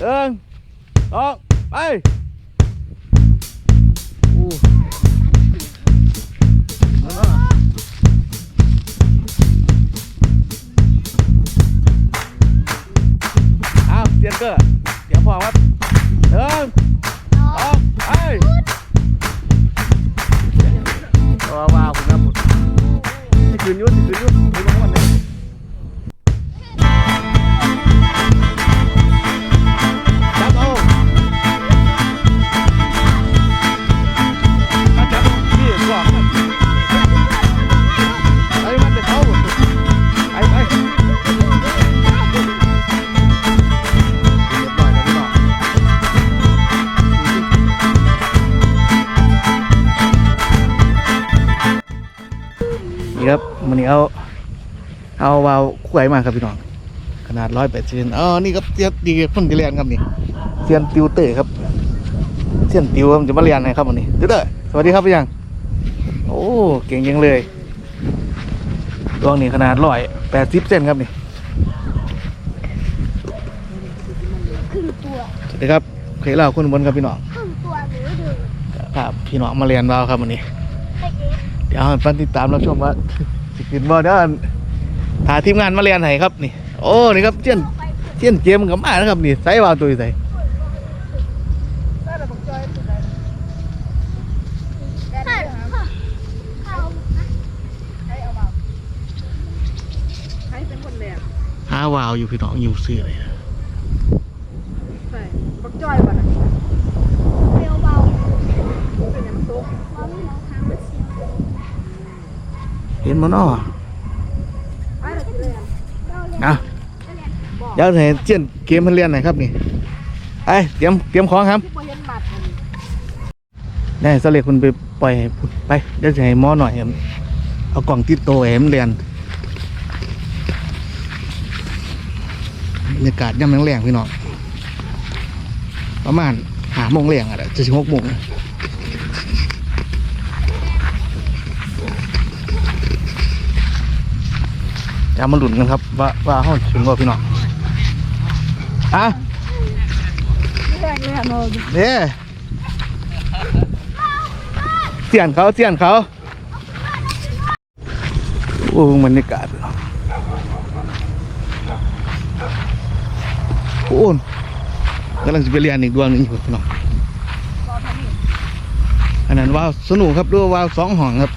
หนึ่งสองไปอู้นั่นน่ะเอาเจียนเกอร์เตรียมพอมครับหนึ่งสองไปว้าวว้าวคุณครับที่คืนยุ่ที่คืนยุ่ เอา เอาวาวคู่ไหมาครับพี่น้อง ขนาดร้อยแปดเซนอ๋อนี่ครับเสียนดีพ่นที่เรียนครับนี่เซียนติวเตอร์ครับเซียนติวผมจะมาเรียนให้ครับวันนี้ติวเตอร์สวัสดีครับพี่ยังโอ้เก่งยังเลยดวงนี้ขนาดร้อยแปดสิบเซนครับนี่สวัสดีครับเคยเล่าคุณบนครับพี่น้องครึ่งตัวหรือดึงครับพี่น้องมาเรียนวาวครับวันนี้ เดี๋ยวให้ฟันติดตามรับชมว่า กินบ่เด้อหาทีมงานมาเรียนให้ครับนี่ โอ้นี่ครับเจียนไปเจียนเกมกับมานะครับนี่ใส่วาล์วตัวใส่ถ้าเขาใครเป็นคนแรกหาวาล์วอยู่พี่น้องอยู่ซื้อเลยใช่บักจ้อยป่ะนะ เบลเบา เป็นยังตุ๊ก เบาที่เราทางมันเสีย งเห็นมันอ้อไอ้เราจะเรียนเราเรียนอะเราเรียนเดี๋ยวให้เจียนเกมมันเรียนหน่อยครับนี่ไอ้เตรียมเตรียมของครับที่พอเห็นบัตรมันได้สเลกคุณไปปล่อยให้พุ่นไปเดี๋ยวจะให้หมอหน่อยครับเอากล่องติดโตวให้มันเรียนบรรยากาศย่ำแรงๆพี่น้องประมาณหาโมงแรงอะจะถึงหกโมง จะมาหลุนกันครับ ว่าว่าห้องถึงว่าพี่น้องอะเลยอะเนาะเด้เสียนเขาเสียนเขาโอ้บรรยากาศโอ้นกำลังจะไปเรียนอีกดวงนึงอยู่พี่น้องอันนั้นว่าวสนุกครับด้วยว่าวสองห้องครับ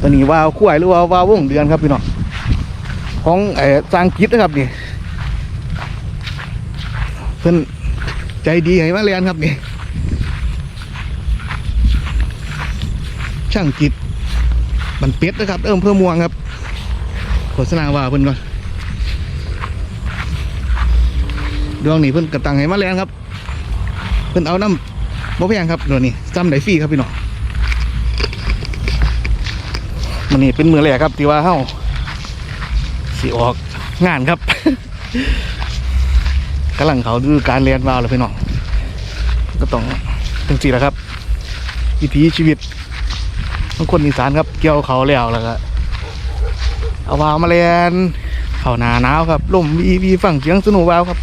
ตัวนี้วาวคุ้ยหรือว่าวาววงเดือนครับพี่น้องของไอ้สร้างกิจนะครับนี่เพิ่อนใจดีให้มาเรียนครับนี่ช่างกิจบันเป็ดนะครับ เอิ่มเพิ่มม่วงครับโฆษณาว่าเพิ่นก่อนดวงนี้เพิ่อนกระตังให้มาเรียนครับ เพิ่อนเอาน้ำบ่แพงครับดวงนี้ซ้ำได้ฟรีครับพี่น้อง มันนี่เป็นมือแรกครับที่ว่าเฮ้าสิออกงานครับกำลังเขาดูการเรียนวาวเลยพี่น้องก็ต้องจังสี่แหละครับวิถีชีวิตของคนอีสานครับ เกี่ยวเขาแล้วแล้วก็เอาวาวมาเรียนเขาหนาหนาวครับลมวีวีฟังเสียงสนุวาวครับ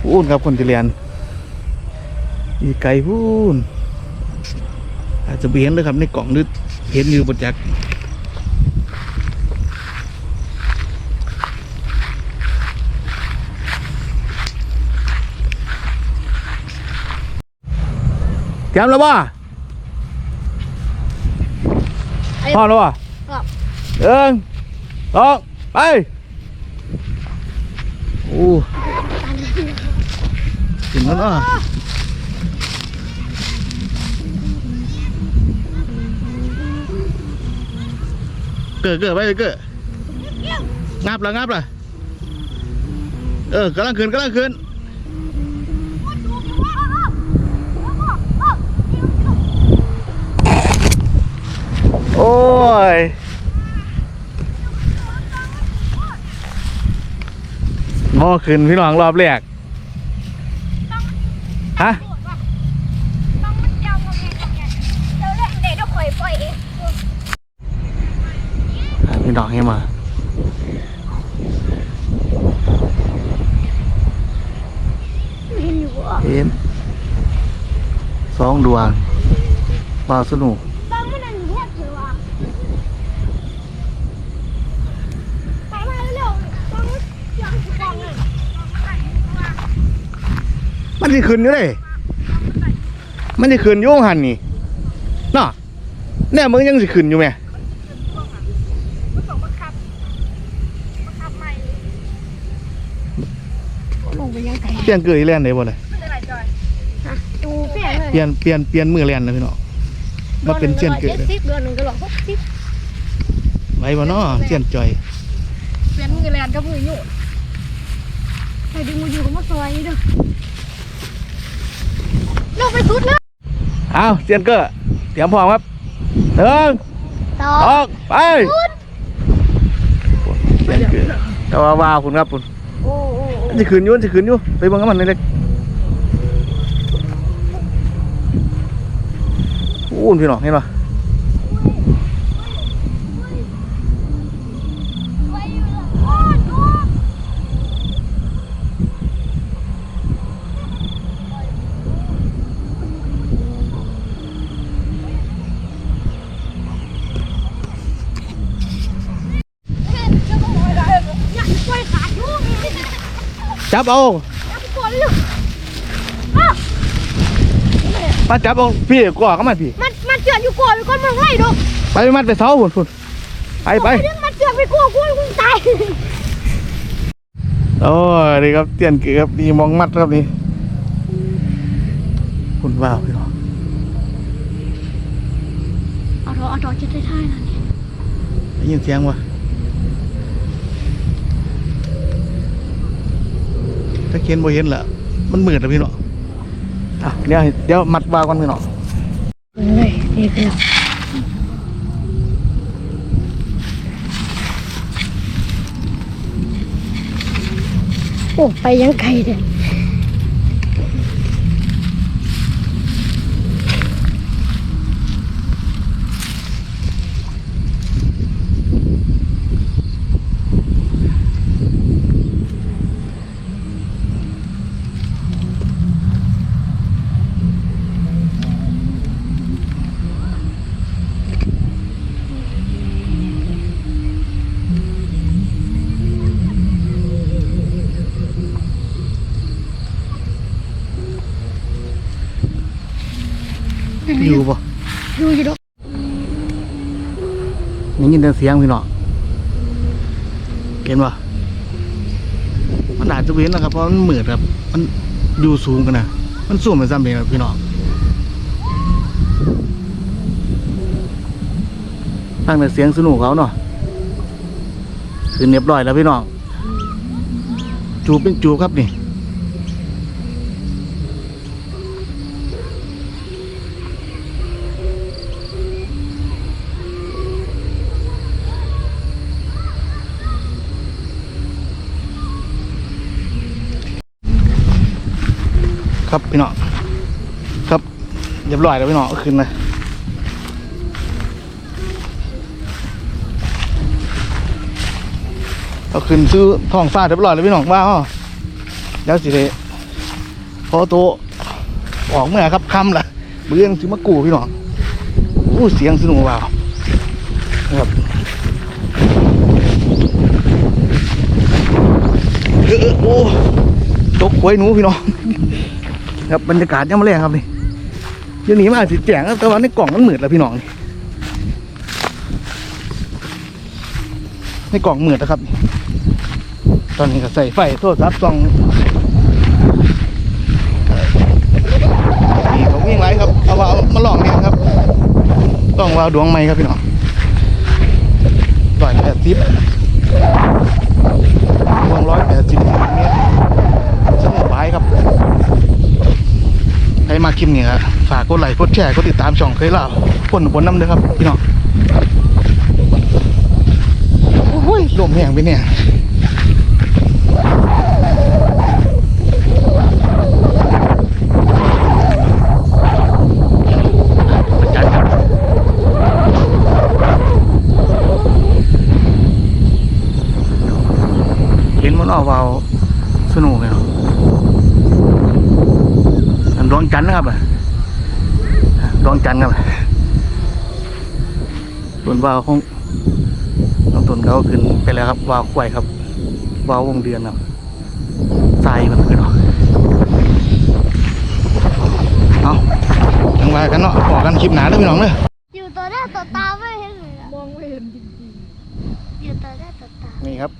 พูนครับคนที่เรียนอีไก่พูน อาจจะไปเห็นเลยครับในกล่องหรือเห็นอยู่บนจักรเตรียมแล้วป่ะพร้อมแล้วป่ะครับหนึ่งสองไปโอ้ถึงแล้วเนาะ เกิดเกิดไปเกิดงับละงับละเออกำลังขึ้นกำลังขึ้นโอ้ยงอขึ้นพี่น้องรอบแรกฮะ ต้องมันเจ้าก็แม่ก็แม่เราเล่นเด็กเราคอยปล่อยเอง พี่น้องให้มาเห็นอยู่อะเห็นสองดวงว้าวสนุกบางมันนั่นแทบเถอะว่ะไปมาเร็วๆบางยังกองเลยมันจะขึ้นอยู่เลยมันจะขึ้นอยู่หันนี่น่ะแน่มึงยังสิขึ้นอยู่ไหม ลงไปยังไง เปลี่ยนเกยแล่นได้บ่เลยดูเปลี่ยนเลยเปลี่ยนเปลี่ยนเปลี่ยนมือแล่นนะพี่น้องมาเป็นเสี้ยนเกยเจ็ดสิบเดือนหนึ่งก็หลอกหกสิบไว้บ่เนาะเสี้ยนจอยเปลี่ยนมือแลนกับมืออยู่ไปดึงมืออยู่กับมาซอยนี่เด้อลงไปสุดเลยเอาเสี้ยนเกอเตรียมพร้อมครับหนึ่งต่อออกไปเสี้ยนเกอแต่ว่าว้าวคุณครับคุณโอ้โอ้โอ้มัน จะขืนอยู่มันจะขืนอยู่ไปบังกับมันเล็กอู้นพี่น้องเห็นปะ ไปอยู่แล้วโอ้ดู อยากช่วยขาดอยู่ จับเอาจับก่อนเลยมาจับเอาพี่กว่าก็มาพี่ มันมันเจือนอยู่ก่อนอยู่ก่อนมึงให้ดูไปมัดไปเสาพุ่นพุ่นไปไปเรื่องมันเจือนไปกลัวกูกูตายโอ้ยนี่ครับเตียนเกือบนี่มองมัดครับนี่คุณว้าวพี่น้องเอาดอกเอาดอกจะได้ท่ายนะนี่ได้ยินเสียงวะ ถ้าเขียนบ่เห็นละมันมืดแล้วพี่เนาะอะเดี๋ยวเดี๋ยวมัดวาวก่อนพี่น้องเลยนี่คือโอ้ไปยังไกลเด้ อยู่ป่ะดูอยู่ดอกนี่ยินแต่เสียงพี่น้องเห็นป่ะมันอาจจะเว้นนะครับเพราะมันมืดครับ มันอยู่สูงกันนะมันสูงเป็นซ้ำเองครับพี่น้องฟังแต่เสียงสนุกเขาเนาะคือเรียบร้อยแล้วพี่น้องจูบเป็นจูบครับนี่ ครับพี่น้องครับเรียบร้อยแล้วพี่น้องขึ้นนะเอาขึ้นซื้อทองฟ้าเรียบร้อยแล้วพี่น้องว่าฮะเดี๋ยวสิเดพอโตะออกเมื่อครับคำละเบื้องสิมากูพี่น้องอู้เสียงสนุกว่าวนะครับเออโอ้ตกหวยหนูพี่น้อง ครับบรรยากาศยังไม่แรงครับนี่เดี๋ยวนี้มาสิแจงแต่ว่าในกล่องมันหมืดแล้วพี่น้องนี่ในกล่องหมืดนะครับ ตอนนี้ก็ใส่ไฟโทรศัพท์ส่องนี่ผมวิ่งไรครับเอาว่ามาลองเนี่ยครับต้องวาวดวงไม้ครับพี่น้องร้อยแปดสิบดวงร้อยแปดสิบเมตรสมุนไพรครับ ใครมาคลิปนี้ครับ ฝากกดไลค์กดแชร์กดติดตามช่องเคยเล่าผลบนน้ำเลยครับพี่น้องโอ้ยลมแห้งไปเนี่ยจัดครับก็วาวสนุกเลยเนาะอันดวงจันทร์นะครับอะ ดวงจันทร์ครับส่วนวาวของน้องตุนเขาขึ้นไปแล้วครับวาวควายครับวาววงเดือนครับทรายมันขึ้นเนาะเอาจังหวะกันเนาะบอกกันคลิปหนาเด้อพี่น้องเด้ออยู่ต่อหน้าต่อตาไม่เห็นเลยอะมองไม่เห็นจริงอยู่ต่อหน้าต่อตานี่ครับ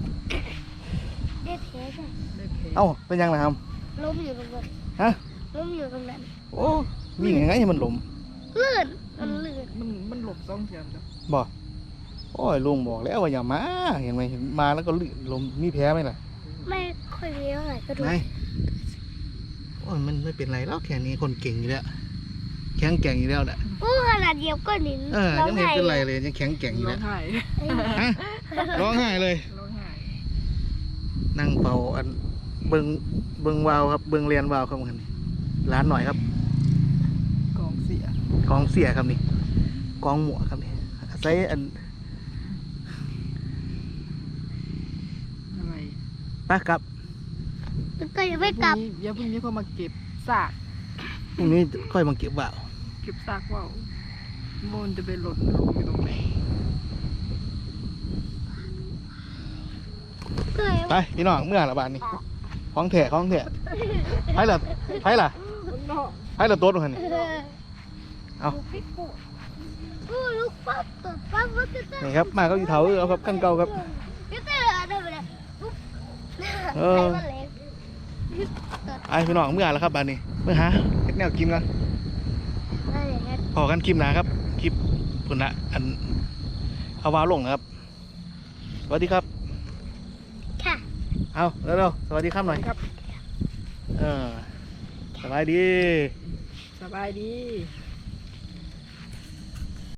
ได้เทใช่ๆได้แค่เอ้าเป็นยังไงครับล้มอยู่ตรงนั้นฮะล้มอยู่ตรงนั้นโอ้วิ่งยังไงให้มันหลม ลื่นมันลื่นมันมันหลบซ่องเทียมจ้ะบอกโอ้ยลุงบอกแล้วว่าอย่ามา เห็นไหมเห็นมาแล้วก็ลื่นลมมีแพ้ไหมล่ะไม่ค่อยมีเท่าไหร่ก็ดูไหนโอ้ยมันไม่เป็นไรแล้วแค่นี้คนเก่งอยู่แล้วแข็งแกร่งอยู่แล้วแหละอู้ขนาดเหยียบก้อนหินเออยังไม่เห็นเป็นไรเลยยังแข็งแกร่งอยู่ร้อแล้วงไห้ฮะร้องไห้เลย ร้องไห้นั่งเป่าอันเบิงเบิงวาวครับ เบิงเรียนวาวครับมันร้านหน่อยครับกองเสี ยกองเสียครับนี่กองหมวกครับนี่ใส่อันอะไรปะครับก็ยังไม่กลับอย่าเพิ่งนี้พอมาเก็บซากพรุ่งนี้ค่อยมาเก็บว่าวเก็บซากว่าวมันจะไปหล่นลงอยู่ตรงไหนก็ยังไปพี่น้องเมื่อละบาทนี่ของแถะของแถะไผ่ละไผ่ละมันนอกไผ่ละโต๊ดมันนี่เออ เอาอู้ลูกปั๊บตัวปั๊บมันก็จะนี่ครับมาเขาอยู่เถาเอาครับขั้นเก่าครับก็จะได้ไปเลยปุ๊บเออใครมันเล็กไอพี่น้องเมื่อละครับบาทนี้เมื่อหาเฮ็ดแนวกินกันได้เลยครับพอกันคลิปหนาครับคลิปพุ่นละอันเอาวาวลงนะครับสวัสดีครับค่ะเอาเร็วๆสวัสดีครับหน่อยครับเออสบายดี สบายดีเ